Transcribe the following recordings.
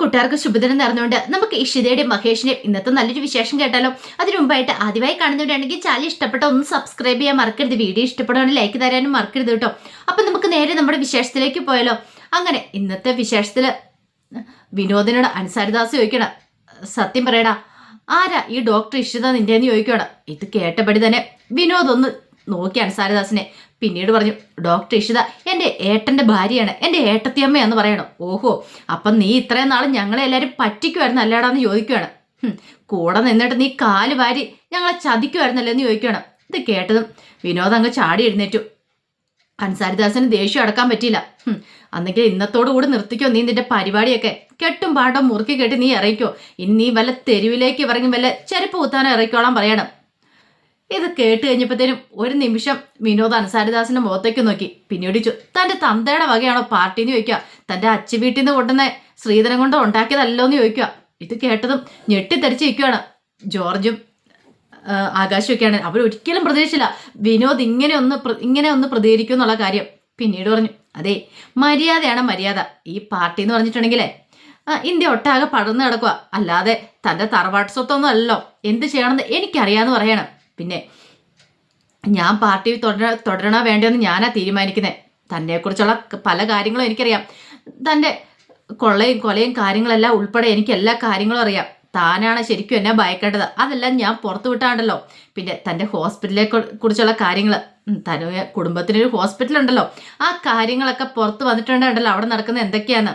കൂട്ടുകാർക്ക് ശുഭദിനം നിറഞ്ഞുകൊണ്ട് നമുക്ക് ഇഷിതയുടെയും മഹേഷിന്റെയും ഇന്നത്തെ നല്ലൊരു വിശേഷം കേട്ടാലോ? അതിനു മുമ്പായിട്ട് ആദ്യമായി കാണുന്നവരാണെങ്കിൽ ചാനൽ ഇഷ്ടപ്പെട്ട ഒന്ന് സബ്സ്ക്രൈബ് ചെയ്യാൻ മറക്കരുത്. വീഡിയോ ഇഷ്ടപ്പെടുകയാണെങ്കിൽ ലൈക്ക് തരാനും മറക്കരുത് കേട്ടോ. അപ്പൊ നമുക്ക് നേരെ നമ്മുടെ വിശേഷത്തിലേക്ക് പോയാലോ? അങ്ങനെ ഇന്നത്തെ വിശേഷത്തിൽ വിനോദിനോട് അനുസാരിദാസ് ചോദിക്കണം സത്യം പറയടാ ആരാ ഈ ഡോക്ടർ ഇഷിത നിന്റെ ചോദിക്കണം ഇത് കേട്ടപടി തന്നെ വിനോദ് ഒന്ന് നോക്കി അൻസാരിദാസിനെ. പിന്നീട് പറഞ്ഞു ഡോക്ടർ ഇഷിത എന്റെ ഏട്ടന്റെ ഭാര്യയാണ് എന്റെ ഏട്ടത്തിയമ്മയാന്ന് പറയണം. ഓഹോ അപ്പം നീ ഇത്രയും നാൾ ഞങ്ങളെ എല്ലാവരും പറ്റിക്കുമായിരുന്നു അല്ലാടാന്ന് ചോദിക്കുകയാണ് കൂടെ നിന്നിട്ട് നീ കാൽ വാരി ഞങ്ങളെ ചതിക്കുമായിരുന്നല്ലോ എന്ന് ചോദിക്കുകയാണ് ഇത് കേട്ടതും വിനോദ് അങ്ങ് ചാടി എഴുന്നേറ്റു. അൻസാരിദാസിന് ദേഷ്യം അടക്കാൻ പറ്റിയില്ല. അന്നെങ്കിൽ ഇന്നത്തോടു കൂടി നിർത്തിക്കോ നീ നിന്റെ പരിപാടിയൊക്കെ. കെട്ടും പാട്ടും മുറുക്കി കെട്ടി നീ ഇറങ്ങിക്കോ. ഇനി നീ വല്ല തെരുവിലേക്ക് ഇറങ്ങി വല്ല ചെരുപ്പ് കുത്താനോ ഇറക്കിക്കോളാൻ പറയണം. ഇത് കേട്ട് കഴിഞ്ഞപ്പോഴത്തേനും ഒരു നിമിഷം വിനോദ് അൻസാരിദാസിന്റെ മുഖത്തേക്ക് നോക്കി. പിന്നീട് ചോ തന്റെ തന്തയുടെ വകയാണോ പാർട്ടിന്ന് ചോദിക്കുക? തന്റെ അച്ഛ വീട്ടിൽ നിന്ന് കൊണ്ടുവന്ന ശ്രീധരൻ കൊണ്ട് ഉണ്ടാക്കിയതല്ലോ എന്ന് ചോദിക്കുക. ഇത് കേട്ടതും ഞെട്ടിത്തെറിച്ച് നിൽക്കുകയാണ് ജോർജും ആകാശമൊക്കെയാണ് അവർ ഒരിക്കലും പ്രതീക്ഷിച്ചില്ല വിനോദ് ഇങ്ങനെ ഒന്ന് ഇങ്ങനെ ഒന്ന് പ്രതികരിക്കും എന്നുള്ള കാര്യം. പിന്നീട് പറഞ്ഞു അതെ മര്യാദയാണ് മര്യാദ. ഈ പാർട്ടി എന്ന് പറഞ്ഞിട്ടുണ്ടെങ്കിലേ ഇന്ത്യ ഒട്ടാകെ പടർന്നു കിടക്കുക അല്ലാതെ തന്റെ തറവാട്ട് സ്വത്തൊന്നും അല്ലല്ലോ. എന്ത് ചെയ്യണമെന്ന് എനിക്കറിയാന്ന് പറയണം. പിന്നെ ഞാൻ പാർട്ടി തുടര തുടരണോ വേണ്ടതെന്ന് ഞാനാ തീരുമാനിക്കുന്നത് തന്നെക്കുറിച്ചുള്ള പല കാര്യങ്ങളും എനിക്കറിയാം. തന്റെ കൊള്ളയും കൊലയും കാര്യങ്ങളെല്ലാം ഉൾപ്പെടെ എനിക്ക് എല്ലാ കാര്യങ്ങളും അറിയാം. താനാണ് ശരിക്കും എന്നെ ഭയക്കേണ്ടത്. അതെല്ലാം ഞാൻ പുറത്തു വിട്ടാണ്ടല്ലോ. പിന്നെ തന്റെ ഹോസ്പിറ്റലിനെ കുറിച്ചുള്ള കാര്യങ്ങൾ തന കുടുംബത്തിനൊരു ഹോസ്പിറ്റൽ ഉണ്ടല്ലോ ആ കാര്യങ്ങളൊക്കെ പുറത്ത് വന്നിട്ടുണ്ടല്ലോ. അവിടെ നടക്കുന്നത് എന്തൊക്കെയാണ്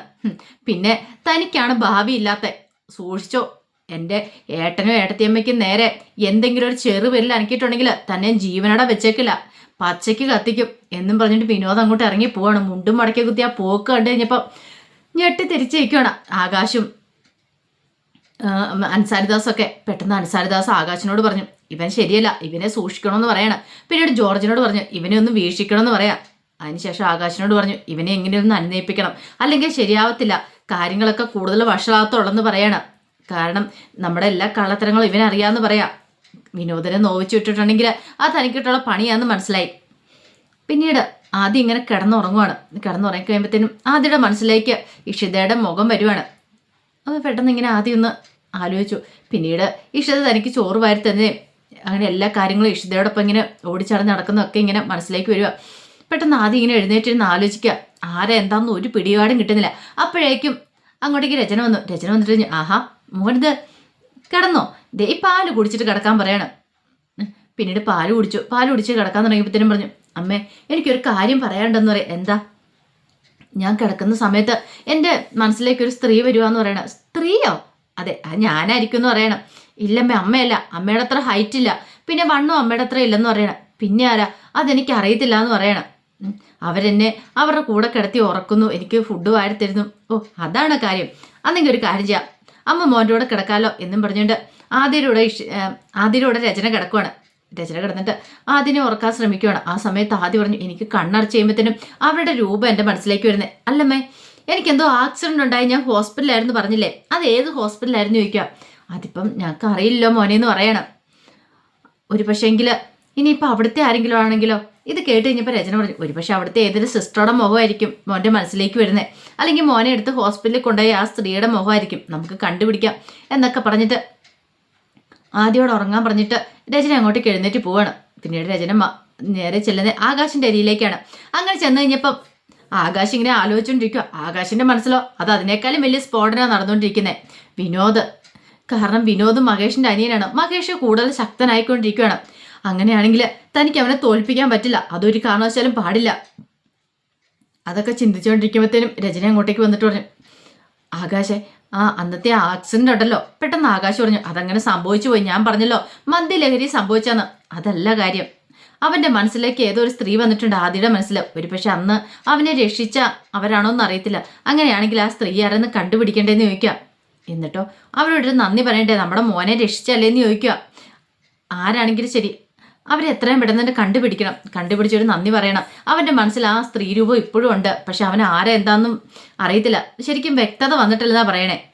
പിന്നെ തനിക്കാണ് ഭാവി ഇല്ലാത്ത സൂക്ഷിച്ചോ എന്റെ ഏട്ടനും ഏട്ടത്തിയമ്മയ്ക്കും നേരെ എന്തെങ്കിലും ഒരു ചെറു വിരൽ അനക്കിയിട്ടുണ്ടെങ്കിൽ തന്നെ ജീവനോടെ വെച്ചേക്കില്ല. പച്ചയ്ക്ക് കത്തിക്കും എന്നും പറഞ്ഞിട്ട് വിനോദം അങ്ങോട്ട് ഇറങ്ങി പോവാണ്. മുണ്ടും മടക്കി കുത്തിയാ പോക്ക് കണ്ടു കഴിഞ്ഞപ്പോൾ ഞെട്ടി തിരിച്ചു നിൽക്കുകയാണ് ആകാശും അൻസാരിദാസൊക്കെ പെട്ടെന്ന് അൻസാരിദാസ് ആകാശിനോട് പറഞ്ഞു ഇവൻ ശരിയല്ല ഇവനെ സൂക്ഷിക്കണമെന്ന് പറയണം. പിന്നീട് ജോർജിനോട് പറഞ്ഞു ഇവനെ ഒന്ന് വീക്ഷിക്കണമെന്ന് പറയാം. അതിനുശേഷം ആകാശിനോട് പറഞ്ഞു ഇവനെ എങ്ങനെയൊന്ന് അനുനയിപ്പിക്കണം. അല്ലെങ്കിൽ ശരിയാവത്തില്ല. കാര്യങ്ങളൊക്കെ കൂടുതൽ വഷളാകത്തുള്ളെന്ന് പറയണം. കാരണം നമ്മുടെ എല്ലാ കള്ളത്തരങ്ങളും ഇവനറിയാമെന്ന് പറയാം. വിനോദനെ നോവിച്ചു വിട്ടിട്ടുണ്ടെങ്കിൽ ആ തനിക്കിട്ടുള്ള പണിയാന്ന് മനസ്സിലായി. പിന്നീട് ആദ്യം ഇങ്ങനെ കിടന്നുറങ്ങുവാണ്. കിടന്നുറങ്ങി കഴിയുമ്പോഴത്തേനും ആദ്യയുടെ മനസ്സിലേക്ക് ഇഷിതയുടെ മുഖം വരുവാണ്. അപ്പം പെട്ടെന്ന് ഇങ്ങനെ ആദ്യം ഒന്ന് ആലോചിച്ചു. പിന്നീട് ഇഷിത തനിക്ക് ചോറ് വാരി അങ്ങനെ എല്ലാ കാര്യങ്ങളും ഇഷിതയോടൊപ്പം ഇങ്ങനെ ഓടിച്ചടഞ്ഞ് നടക്കുന്നതൊക്കെ ഇങ്ങനെ മനസ്സിലേക്ക് വരിക പെട്ടെന്ന് ആദ്യം ഇങ്ങനെ എഴുന്നേറ്റിരുന്ന് ആലോചിക്കുക ആരാ ഒരു പിടിപാടും കിട്ടുന്നില്ല. അപ്പോഴേക്കും അങ്ങോട്ടേക്ക് രചന വന്നു. രചന വന്നിട്ട് ആഹാ മോനിത് കിടന്നോ? ദേ പാൽ കുടിച്ചിട്ട് കിടക്കാൻ പറയണം. പിന്നീട് പാൽ കുടിച്ചു. പാൽ കുടിച്ച് കിടക്കാൻ തുടങ്ങിയപ്പോഴത്തേനും പറഞ്ഞു അമ്മേ എനിക്കൊരു കാര്യം പറയാനുണ്ടെന്ന് പറയാം. എന്താ? ഞാൻ കിടക്കുന്ന സമയത്ത് എന്റെ മനസ്സിലേക്ക് ഒരു സ്ത്രീ വരുവാന്ന് പറയണം. സ്ത്രീയോ? അതെ അത് ഞാനായിരിക്കും എന്ന് പറയണം. ഇല്ലമ്മേ അമ്മയല്ല. അമ്മയുടെ അത്ര ഹൈറ്റ് ഇല്ല. പിന്നെ വണ്ണോ അമ്മയുടെ അത്ര ഇല്ലെന്ന് പറയണം. പിന്നെ ആരാ? അതെനിക്ക് അറിയത്തില്ല എന്ന് പറയണം. അവരെന്നെ അവരുടെ കൂടെ കിടത്തി ഉറക്കുന്നു. എനിക്ക് ഫുഡ് വാരി തരുന്നു. ഓ അതാണ് കാര്യം. അന്നെങ്കിൽ ഒരു കാര്യം ചെയ്യാം. അമ്മ മോന്റെ കൂടെ കിടക്കാലോ എന്നും പറഞ്ഞുകൊണ്ട് ആദ്യയുടെ ആദ്യയുടെ രചന കിടക്കുവാണ്. രചന കിടന്നിട്ട് ആദ്യനെ ഉറക്കാൻ ശ്രമിക്കുവാണ്. ആ സമയത്ത് ആദ്യം പറഞ്ഞു എനിക്ക് കണ്ണടച്ച് ചെയ്യുമ്പോഴത്തേനും അവരുടെ രൂപം എന്റെ മനസ്സിലേക്ക് വരുന്നത് അല്ലമ്മേ എനിക്കെന്തോ ആക്സിഡന്റ് ഉണ്ടായി. ഞാൻ ഹോസ്പിറ്റലായിരുന്നു പറഞ്ഞില്ലേ? അത് ഏത് ഹോസ്പിറ്റലായിരുന്നു ചോദിക്കുക. അതിപ്പം ഞങ്ങൾക്ക് അറിയില്ലോ മോനെ എന്ന് പറയണം. ഒരു പക്ഷേങ്കിൽ ഇനിയിപ്പോൾ അവിടുത്തെ ആരെങ്കിലും ആണെങ്കിലോ? ഇത് കേട്ട് കഴിഞ്ഞപ്പോൾ രചന പറഞ്ഞു ഒരു പക്ഷേ അവിടുത്തെ ഏതൊരു സിസ്റ്ററുടെ മുഖമായിരിക്കും മോന്റെ മനസ്സിലേക്ക് വരുന്നത് അല്ലെങ്കിൽ മോനെ എടുത്ത് ഹോസ്പിറ്റലിൽ കൊണ്ടുപോയി ആ സ്ത്രീയുടെ മുഖമായിരിക്കും നമുക്ക് കണ്ടുപിടിക്കാം എന്നൊക്കെ പറഞ്ഞിട്ട് ആദ്യോടെ ഉറങ്ങാൻ പറഞ്ഞിട്ട് രചന അങ്ങോട്ടേക്ക് എഴുന്നേറ്റ് പോവാണ്. പിന്നീട് രചന നേരെ ചെല്ലുന്നത് ആകാശിന്റെ അരിയിലേക്കാണ്. അങ്ങനെ ചെന്ന് കഴിഞ്ഞപ്പം ആകാശ് ഇങ്ങനെ ആലോചിച്ചുകൊണ്ടിരിക്കുക ആകാശിന്റെ മനസ്സിലോ? അത് അതിനേക്കാളും വലിയ സ്ഫോടനം നടന്നുകൊണ്ടിരിക്കുന്നത് വിനോദ്. കാരണം വിനോദ് മഹേഷിന്റെ അനിയനാണ്. മഹേഷ് കൂടുതൽ ശക്തനായിക്കൊണ്ടിരിക്കുകയാണ് അങ്ങനെയാണെങ്കിൽ തനിക്ക് അവനെ തോൽപ്പിക്കാൻ പറ്റില്ല. അതൊരു കാരണവശാലും പാടില്ല. അതൊക്കെ ചിന്തിച്ചുകൊണ്ടിരിക്കുമ്പോഴത്തേനും രചന അങ്ങോട്ടേക്ക് വന്നിട്ട് പറഞ്ഞു ആകാശേ ആ അന്നത്തെ ആക്സിഡന്റ് ഉണ്ടല്ലോ. പെട്ടെന്ന് ആകാശ് പറഞ്ഞു അതങ്ങനെ സംഭവിച്ചു പോയി. ഞാൻ പറഞ്ഞല്ലോ മദ്യലഹരി സംഭവിച്ചാന്ന്. അതല്ല കാര്യം. അവന്റെ മനസ്സിലേക്ക് ഏതോ ഒരു സ്ത്രീ വന്നിട്ടുണ്ട് ആദിയുടെ മനസ്സിൽ ഒരു പക്ഷെ അന്ന് അവനെ രക്ഷിച്ച അവരാണോ എന്ന് അറിയത്തില്ല. അങ്ങനെയാണെങ്കിൽ ആ സ്ത്രീ ആരെന്ന് കണ്ടുപിടിക്കേണ്ടതെന്ന് ചോദിക്കുക. എന്നിട്ടോ അവരോട് നന്ദി പറയണ്ടേ? നമ്മുടെ മോനെ രക്ഷിച്ചല്ലേന്ന് ചോദിക്കുക. ആരാണെങ്കിലും ശരി അവരെ എത്രയും പെട്ടെന്ന് തന്നെ കണ്ടുപിടിക്കണം. കണ്ടുപിടിച്ചൊരു നന്ദി പറയണം. അവന്റെ മനസ്സിൽ ആ സ്ത്രീ രൂപം ഇപ്പോഴും ഉണ്ട്. പക്ഷെ അവൻ ആരാ എന്താണെന്നും അറിയത്തില്ല. ശരിക്കും വ്യക്തത വന്നിട്ടില്ലെന്നാ പറയണേ.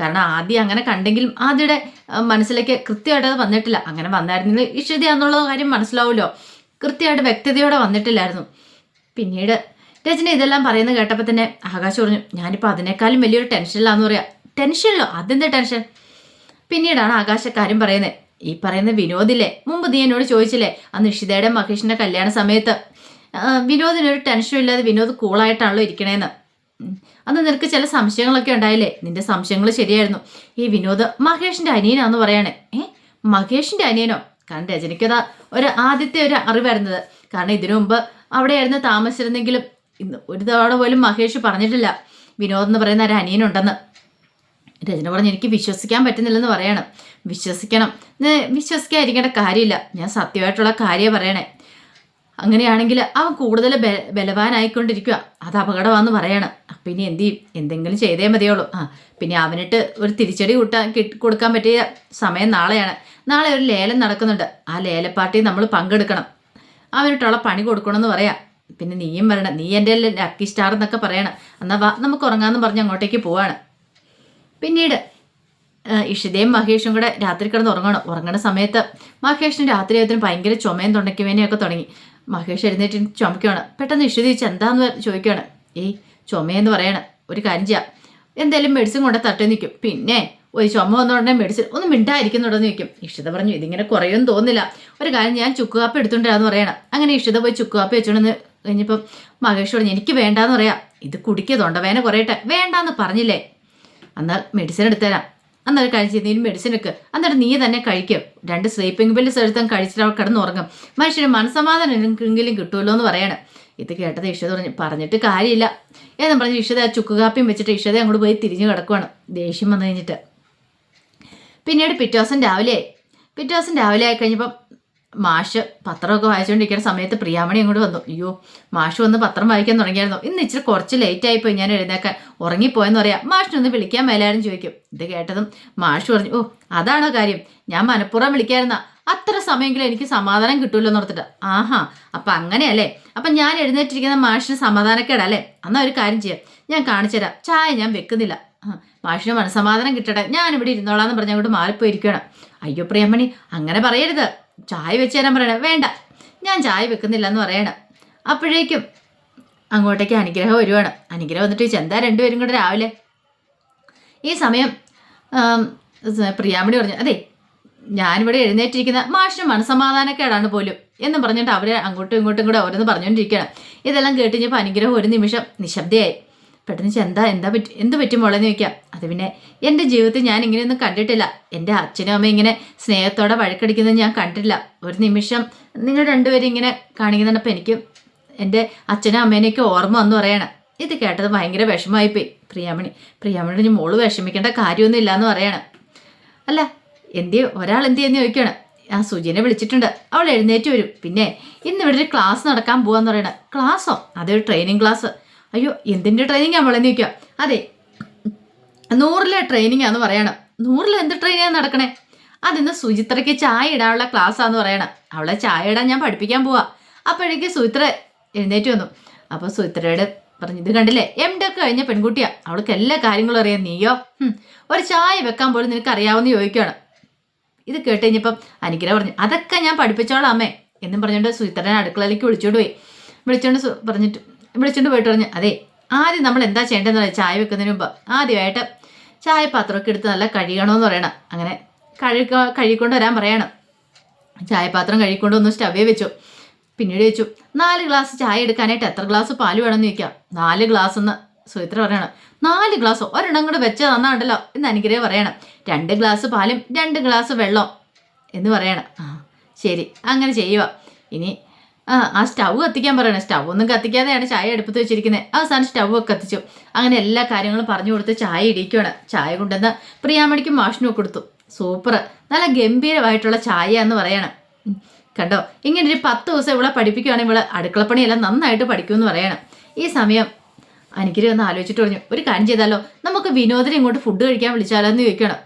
കാരണം ആദ്യം അങ്ങനെ കണ്ടെങ്കിലും ആദ്യയുടെ മനസ്സിലേക്ക് കൃത്യമായിട്ട് അത് വന്നിട്ടില്ല. അങ്ങനെ വന്നായിരുന്നെങ്കിൽ ഇഷ്ടതയാന്നുള്ള കാര്യം മനസ്സിലാവുമല്ലോ. കൃത്യമായിട്ട് വ്യക്തതയോടെ വന്നിട്ടില്ലായിരുന്നു. പിന്നീട് രചന ഇതെല്ലാം പറയുന്നത് കേട്ടപ്പോൾ തന്നെ ആകാശ് പറഞ്ഞു ഞാനിപ്പോൾ അതിനേക്കാളും വലിയൊരു ടെൻഷനിലാന്ന് പറയാം. ടെൻഷനിലോ അതെന്താ ടെൻഷൻ പിന്നീടാണ് ആകാശക്കാരും പറയുന്നത്. ഈ പറയുന്ന വിനോദില്ലേ? മുമ്പ് നീ എന്നോട് ചോദിച്ചില്ലേ? അന്ന് ഇഷിതയുടെ മഹേഷിന്റെ കല്യാണ സമയത്ത്. ആ, വിനോദിനൊരു ടെൻഷനും ഇല്ലാതെ വിനോദ് കൂളായിട്ടാണല്ലോ ഇരിക്കണേന്ന്. അന്ന് നിനക്ക് ചില സംശയങ്ങളൊക്കെ ഉണ്ടായില്ലേ? നിന്റെ സംശയങ്ങൾ ശരിയായിരുന്നു. ഈ വിനോദ് മഹേഷിന്റെ അനിയനാന്ന് പറയണേ. ഏ? മഹേഷിന്റെ അനിയനോ? കാരണം രജനിക്കതാ ഒരു ആദ്യത്തെ ഒരു അറിവായിരുന്നത്. കാരണം ഇതിനു മുമ്പ് അവിടെയായിരുന്നു താമസിച്ചിരുന്നെങ്കിലും ഇന്ന് ഒരു തവണ പോലും മഹേഷ് പറഞ്ഞിട്ടില്ല. വിനോദ് എന്ന് പറയുന്ന ഒരു അനിയനുണ്ടെന്ന്. രചന പറഞ്ഞു എനിക്ക് വിശ്വസിക്കാൻ പറ്റുന്നില്ലെന്ന് പറയണം. വിശ്വസിക്കണം. വിശ്വസിക്കാതിരിക്കേണ്ട കാര്യമില്ല. ഞാൻ സത്യമായിട്ടുള്ള കാര്യം പറയണേ. അങ്ങനെയാണെങ്കിൽ അവൻ കൂടുതൽ ബ ബലവാനായിക്കൊണ്ടിരിക്കുക അത് അപകടമാണെന്ന് പറയണം. അപ്പം ഇനി എന്ത് ചെയ്യും? എന്തെങ്കിലും ചെയ്തേ മതിയുള്ളൂ ആ പിന്നെ അവനിട്ട് ഒരു തിരിച്ചടി കൂട്ടാൻ കിട്ടി കൊടുക്കാൻ പറ്റിയ സമയം നാളെയാണ്. നാളെ ഒരു ലേലം നടക്കുന്നുണ്ട്. ആ ലേലപ്പാർട്ടി നമ്മൾ പങ്കെടുക്കണം. അവനിട്ടുള്ള പണി കൊടുക്കണമെന്ന് പറയാം. പിന്നെ നീയും വരണം. നീ എന്റെ ലക്കി സ്റ്റാർ എന്നൊക്കെ പറയണം. എന്നാൽ വാ നമുക്ക് ഉറങ്ങാമെന്ന് പറഞ്ഞ് അങ്ങോട്ടേക്ക് പോവാണ്. പിന്നീട് ഇഷിതയും മഹേഷും കൂടെ രാത്രി കിടന്ന് ഉറങ്ങണം. ഉറങ്ങണ സമയത്ത് മഹേഷിന് രാത്രി ആയതിന് ഭയങ്കര ചുമയും തൊണ്ടയ്ക്കുവേനയൊക്കെ തുടങ്ങി. മഹേഷ് എഴുന്നേറ്റ് ചുമക്കുകയാണ് പെട്ടെന്ന് ഇഷിത ചോദിച്ചാൽ എന്താന്ന്? ചോദിക്കുകയാണ്. ഏയ് ചുമയെന്ന് പറയണ. ഒരു കാര്യം ചെയ്യാം. എന്തായാലും മെഡിസിൻ കൊണ്ട് തട്ടി നിൽക്കും. പിന്നെ ഒരു ചുമ വന്നോടനെ മെഡിസിൻ ഒന്ന് മിണ്ടായിരിക്കുന്നുണ്ടെന്ന് ചോദിക്കും. ഇഷിത പറഞ്ഞു ഇതിങ്ങനെ കുറയൊന്നും തോന്നില്ല ഒരു കാര്യം ഞാൻ ചുക്ക് കാപ്പി എടുത്തോണ്ടിരാന്ന് പറയണം. അങ്ങനെ ഇഷിത പോയി ചുക്ക് കാപ്പി വെച്ചോണ്ടെന്ന് കഴിഞ്ഞപ്പം മഹേഷ് പറഞ്ഞു എനിക്ക് വേണ്ടാന്ന് പറയാം. ഇത് കുടിക്കുക തൊണ്ടവേന കുറയട്ടെ. വേണ്ടാന്ന് പറഞ്ഞില്ലേ. എന്നാൽ മെഡിസിൻ എടുത്തുതരാം അന്നേരം കഴിച്ച് നീ മെഡിസിൻ എടുക്ക്. എന്നിട്ട് നീ തന്നെ കഴിക്കും. രണ്ട് സ്ലീപ്പിംഗ് പില്ല് എടുത്താൽ കഴിച്ചിട്ട് അവൾ കിടന്ന് ഉറങ്ങും മനുഷ്യന് മനസമാധാനം എങ്കിലും കിട്ടുമല്ലോ എന്ന് പറയണം. ഇത് കേട്ടത് ഇഷത പറഞ്ഞു പറഞ്ഞിട്ട് കാര്യമില്ല. എന്നും പറഞ്ഞ് ഇഷത ചുക്ക് കാപ്പിയും വെച്ചിട്ട് ഇഷത അങ്ങോട്ട് പോയി തിരിഞ്ഞു കിടക്കുവാണ്. ദേഷ്യം വന്നു കഴിഞ്ഞിട്ട്. പിന്നീട് പിറ്റേ ദിവസം രാവിലെ പിറ്റേ ദിവസം രാവിലെ ആയി കഴിഞ്ഞപ്പം മാഷ് പത്രമൊക്കെ വായിച്ചുകൊണ്ടിരിക്കുന്ന സമയത്ത് പ്രിയാമണി അങ്ങോട്ട് വന്നു. അയ്യോ മാഷ് വന്ന് പത്രം വായിക്കാൻ തുടങ്ങിയായിരുന്നു. ഇന്ന് ഇച്ചിരി കുറച്ച് ലേറ്റ് ആയിപ്പോയി ഞാൻ എഴുന്നേക്കാൻ. ഉറങ്ങിപ്പോയെന്ന് പറയാം. മാഷിനൊന്ന് വിളിക്കാൻ മേലായിരുന്നു ചോദിക്കും. ഇത് കേട്ടതും മാഷ് പറഞ്ഞു ഓ അതാണോ കാര്യം? ഞാൻ മനഃപൂർവം വിളിക്കായിരുന്ന. അത്ര സമയമെങ്കിലും എനിക്ക് സമാധാനം കിട്ടുമല്ലോ എന്ന് ഓർത്തിട്ട്. ആഹാ അപ്പം അങ്ങനെയല്ലേ? അപ്പം ഞാൻ എഴുന്നേറ്റിരിക്കുന്ന മാഷിന് സമാധാനക്കേടല്ലേ അന്നാ ഒരു കാര്യം ചെയ്യാം. ഞാൻ കാണിച്ചു തരാം. ചായ ഞാൻ വെക്കുന്നില്ല. മാഷിന് മനസ്സമാധാനം കിട്ടട്ടെ. ഞാൻ ഇവിടെ ഇരുന്നോളാന്ന് പറഞ്ഞ് അങ്ങോട്ട് മാറിപ്പോയിരിക്കണം അയ്യോ പ്രിയമ്മണി അങ്ങനെ പറയരുത്. ചായ വെച്ച് തരാൻ പറയണേ. വേണ്ട ഞാൻ ചായ വെക്കുന്നില്ല എന്ന് പറയണം. അപ്പോഴേക്കും അങ്ങോട്ടേക്ക് അനുഗ്രഹം വരുവാണ്. അനുഗ്രഹം വന്നിട്ട് ചെന്താ രണ്ടുപേരും കൂടെ രാവിലെ? ഈ സമയം പ്രിയാമണി പറഞ്ഞു അതെ ഞാനിവിടെ എഴുന്നേറ്റിരിക്കുന്ന മാഷിന് മനസമാധാനക്കേടാണ് പോലും എന്ന് പറഞ്ഞിട്ട് അവരെ അങ്ങോട്ടും ഇങ്ങോട്ടും കൂടെ ഓരോന്ന് പറഞ്ഞുകൊണ്ടിരിക്കുകയാണ്. ഇതെല്ലാം കേട്ട് കഴിഞ്ഞപ്പോൾ അനുഗ്രഹം ഒരു നിമിഷം നിശബ്ദയായി. പെട്ടെന്ന് വെച്ചാൽ എന്താ എന്താ പറ്റി എന്ത് പറ്റി മോളെന്ന് ചോദിക്കാം. അത് പിന്നെ എന്റെ ജീവിതത്തിൽ ഞാൻ ഇങ്ങനെയൊന്നും കണ്ടിട്ടില്ല. എന്റെ അച്ഛനും അമ്മയും ഇങ്ങനെ സ്നേഹത്തോടെ വഴക്കടിക്കുന്നത് ഞാൻ കണ്ടിട്ടില്ല. ഒരു നിമിഷം നിങ്ങൾ രണ്ടുപേരും ഇങ്ങനെ കാണിക്കുന്നുണ്ടപ്പോൾ എനിക്ക് എന്റെ അച്ഛനും അമ്മേനെയൊക്കെ ഓർമ്മ വന്നു പറയണം. ഇത് കേട്ടത് ഭയങ്കര വിഷമമായിപ്പോയി. പ്രിയാമണി പ്രിയാമണി പറഞ്ഞു, മോൾ വിഷമിക്കേണ്ട കാര്യമൊന്നും ഇല്ല എന്ന് പറയണം. അല്ല എന്തി ഒരാൾ എന്ത് ചെയ്യുന്ന ചോദിക്കുകയാണ് ആ സുജിനെ വിളിച്ചിട്ടുണ്ട്. അവൾ എഴുന്നേറ്റ് വരും. പിന്നെ ഇന്ന് ഇവിടെ ഒരു ക്ലാസ് നടക്കാൻ പോവാന്ന് പറയണ. ക്ലാസ്സോ? അതൊരു ട്രെയിനിങ് ക്ലാസ് അയ്യോ എന്തിന്റെ ട്രെയിനിങ് അവളെന്ന് ചോദിക്കുക അതെ നൂറിലെ ട്രെയിനിങ് ആന്ന് പറയണം. നൂറിൽ എന്ത് ട്രെയിനിങ് നടക്കണേ? അതിന്ന് സുചിത്രയ്ക്ക് ചായ ഇടാനുള്ള ക്ലാസ് ആന്ന് പറയണം. അവളെ ചായ ഇടാൻ ഞാൻ പഠിപ്പിക്കാൻ പോവാ. അപ്പോഴേക്ക് സുചിത്ര എഴുന്നേറ്റ് വന്നു. അപ്പോൾ സുചിത്രയുടെ പറഞ്ഞു ഇത് കണ്ടില്ലേ? എം കഴിഞ്ഞ പെൺകുട്ടിയാ. അവൾക്ക് എല്ലാ കാര്യങ്ങളും അറിയാം. നീയോ? ഒരു ചായ വെക്കാൻ പോലും നിനക്ക് അറിയാവുന്ന ചോദിക്കുകയാണ് ഇത് കേട്ട് കഴിഞ്ഞപ്പം അനുഗ്രഹം പറഞ്ഞു അതൊക്കെ ഞാൻ പഠിപ്പിച്ചോളാം അമ്മേ. എന്നും പറഞ്ഞുകൊണ്ട് സുചിത്രനെ അടുക്കളയിലേക്ക് വിളിച്ചോണ്ട് പോയി. വിളിച്ചോണ്ട് പറഞ്ഞിട്ട് വിളിച്ചോണ്ട് പോയിട്ട് പറഞ്ഞു അതെ ആദ്യം നമ്മൾ എന്താ ചെയ്യേണ്ടതെന്ന് പറയാം ചായ വെക്കുന്നതിന് മുമ്പ് ആദ്യമായിട്ട് ചായ പാത്രമൊക്കെ എടുത്ത് നല്ല കഴുകണമെന്ന് പറയണം. അങ്ങനെ കഴുക കഴുകിക്കൊണ്ട് വരാൻ പറയണം. ചായപാത്രം കഴുകിക്കൊണ്ട് ഒന്ന് സ്റ്റവേ വെച്ചു. പിന്നീട് ചോദിച്ചു നാല് ഗ്ലാസ് ചായ എടുക്കാനായിട്ട് എത്ര ഗ്ലാസ് പാൽ വേണമെന്ന് ചോദിക്കാം. നാല് ഗ്ലാസ് എന്ന് സുഹിത്ര പറയണം. നാല് ഗ്ലാസ് ഒരെണ്ണം കൂടെ വെച്ച് തന്നാണ്ടല്ലോ എന്ന് അനുഗ്രഹം പറയണം. രണ്ട് ഗ്ലാസ് പാലും രണ്ട് ഗ്ലാസ് വെള്ളം എന്ന് പറയണം. ആ ശരി അങ്ങനെ ചെയ്യുക. ഇനി ആ ആ കത്തിക്കാൻ പറയണേ. സ്റ്റവ് ഒന്നും കത്തിക്കാതെയാണ് ചായ അടുപ്പത്ത് വെച്ചിരിക്കുന്നത് അവസാനം സ്റ്റവ് ഒക്കെ കത്തിച്ചു. അങ്ങനെ എല്ലാ കാര്യങ്ങളും പറഞ്ഞു കൊടുത്ത് ചായ ഇടിക്കുകയാണ് ചായ കൊണ്ടുവന്ന് പ്രിയാമണിക്കും മാഷിനും കൊടുത്തു. സൂപ്പർ നല്ല ഗംഭീരമായിട്ടുള്ള ചായ എന്ന് പറയണം കണ്ടോ? ഇങ്ങനെ ഒരു പത്ത് ദിവസം ഇവിടെ പഠിപ്പിക്കുകയാണെങ്കിൽ ഇവിടെ അടുക്കളപ്പണിയെല്ലാം നന്നായിട്ട് പഠിക്കുമെന്ന് പറയണം. ഈ സമയം അനിക്കിരി ഒന്ന് ആലോചിച്ചിട്ട് പറഞ്ഞു ഒരു കാര്യം ചെയ്താലോ? നമുക്ക് വിനോദിനെ ഇങ്ങോട്ട് ഫുഡ് കഴിക്കാൻ വിളിച്ചാലോ എന്ന് ചോദിക്കണം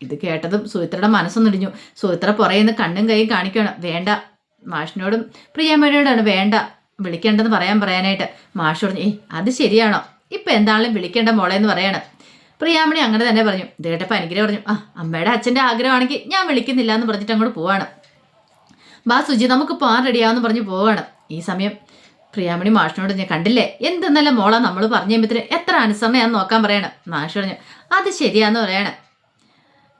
ഇത് കേട്ടതും സുഹിത്രയുടെ മനസ്സൊന്നിടിഞ്ഞു. സുഹിത്ര പുറയുന്ന കണ്ണും കൈയും കാണിക്കണം വേണ്ട മാഷിനോടും പ്രിയമ്മയോടാണ് വേണ്ട. വിളിക്കേണ്ടെന്ന് പറയാൻ പറയാനായിട്ട്. മാഷ് പറഞ്ഞു ഏയ് അത് ശരിയാണോ? ഇപ്പൊ എന്താണെങ്കിലും വിളിക്കേണ്ട മോളെ എന്ന് പറയാണ്. പ്രിയാമണി അങ്ങനെ തന്നെ പറഞ്ഞു. ഇത് കേട്ടപ്പോൾ അനുഗ്രഹം പറഞ്ഞു ആ അമ്മയുടെ അച്ഛന്റെ ആഗ്രഹമാണെങ്കിൽ ഞാൻ വിളിക്കുന്നില്ല എന്ന് പറഞ്ഞിട്ട് അങ്ങോട്ട് പോവാണ്. ബാ സുജി നമുക്ക് പോകാൻ റെഡിയാവെന്ന് പറഞ്ഞ് പോവാണ്. ഈ സമയം പ്രിയാമണി മാഷിനോട് ഞാൻ കണ്ടില്ലേ എന്തെന്നല്ല മോളാ നമ്മൾ പറഞ്ഞു കഴിയുമ്പത്തിന് എത്ര അനുസരണയാന്ന് നോക്കാൻ പറയണം. മാഷ് പറഞ്ഞു അത് ശരിയാന്ന് പറയണം.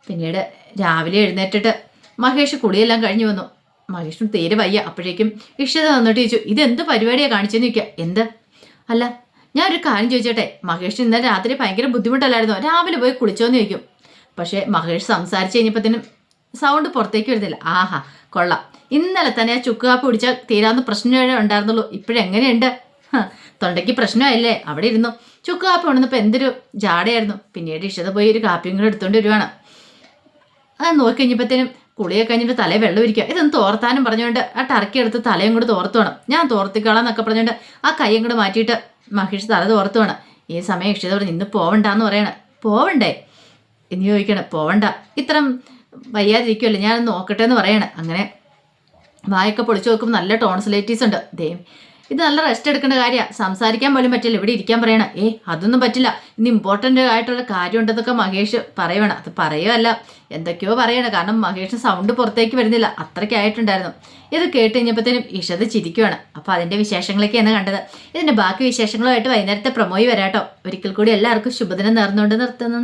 പിന്നീട് രാവിലെ എഴുന്നേറ്റിട്ട് മഹേഷ് കുളിയെല്ലാം കഴിഞ്ഞു വന്നു. മഹേഷിന് തീരെ വയ്യ. അപ്പോഴേക്കും ഇഷ്ടത വന്നിട്ട് ചോദിച്ചു ഇതെന്ത് പരിപാടിയാണ് കാണിച്ചെന്ന് ചോദിക്കുക എന്ത്? അല്ല ഞാൻ ഒരു കാര്യം ചോദിച്ചോട്ടെ. മഹേഷ് ഇന്നലെ രാത്രി ഭയങ്കര ബുദ്ധിമുട്ടല്ലായിരുന്നു. രാവിലെ പോയി കുളിച്ചോന്ന് ചോദിക്കും. പക്ഷേ മഹേഷ് സംസാരിച്ച് കഴിഞ്ഞപ്പോഴത്തേനും സൗണ്ട് പുറത്തേക്ക് വരുന്നില്ല. ആഹാ കൊള്ളാം. ഇന്നലെ തന്നെ ആ ചുക്ക് കാപ്പി കുടിച്ചാൽ തീരാവുന്ന പ്രശ്നമേ ഉണ്ടായിരുന്നുള്ളൂ. ഇപ്പോഴെങ്ങനെയുണ്ട്? തൊണ്ടയ്ക്ക് പ്രശ്നമായില്ലേ? അവിടെ ഇരുന്നു. ചുക്ക് കാപ്പി ഉണ്ടെന്നപ്പോൾ എന്തൊരു ജാടയായിരുന്നു. പിന്നീട് ഇഷ്ടത പോയി ഒരു കാപ്പിയും കൂടെ എടുത്തുകൊണ്ട് വരുവാണ്. അത് നോക്കി കഴിഞ്ഞപ്പോഴത്തേനും കുളിയൊക്കെ കഴിഞ്ഞിട്ട് തലയിൽ വെള്ളം ഇരിക്കുക ഇതൊന്ന് തോർത്താനും പറഞ്ഞുകൊണ്ട് ആ ടർക്കി എടുത്ത് തലയും കൂടെ തോർത്തു വേണം. ഞാൻ തോർത്തിക്കോളാം എന്നൊക്കെ പറഞ്ഞുകൊണ്ട് ആ കൈയും കൂടെ മാറ്റിയിട്ട് മഹേഷ് തല തോർത്തു വേണം. ഈ സമയം പറഞ്ഞു ഇന്ന് പോവണ്ടെന്ന് പറയണേ. പോവണ്ടേ? ഇനി ചോദിക്കണം പോവണ്ട. ഇത്രയും വയ്യാതിരിക്കുമല്ലോ ഞാൻ നോക്കട്ടെ എന്ന് പറയണേ. അങ്ങനെ വായൊക്കെ പൊളിച്ചു നോക്കുമ്പോൾ നല്ല ടോൺസിലേറ്റീസ് ഉണ്ട്. ദേ ഇത് നല്ല റെസ്റ്റ് എടുക്കേണ്ട കാര്യമാണ് സംസാരിക്കാൻ പോലും പറ്റില്ല. ഇവിടെ ഇരിക്കാൻ പറയണം. ഏ അതൊന്നും പറ്റില്ല. ഇന്ന് ഇമ്പോർട്ടന്റ് ആയിട്ടുള്ള കാര്യം ഉണ്ടെന്നൊക്കെ മഹേഷ് പറയണം. അത് പറയുമല്ല എന്തൊക്കെയോ പറയണം. കാരണം മഹേഷ് സൗണ്ട് പുറത്തേക്ക് വരുന്നില്ല. അത്രയ്ക്കായിട്ടുണ്ടായിരുന്നു ഇത് കേട്ട് കഴിഞ്ഞപ്പോഴത്തേനും ഇഷത് ചിരിക്കുവാണ്. അപ്പോൾ അതിന്റെ വിശേഷങ്ങളൊക്കെയാണ് കണ്ടത്. ഇതിന്റെ ബാക്കി വിശേഷങ്ങളുമായിട്ട് വൈകുന്നേരത്തെ പ്രമോയി വരാട്ടോ. ഒരിക്കൽ കൂടി എല്ലാവർക്കും ശുഭദിനം നേർന്നുകൊണ്ട് നിർത്തുന്നു.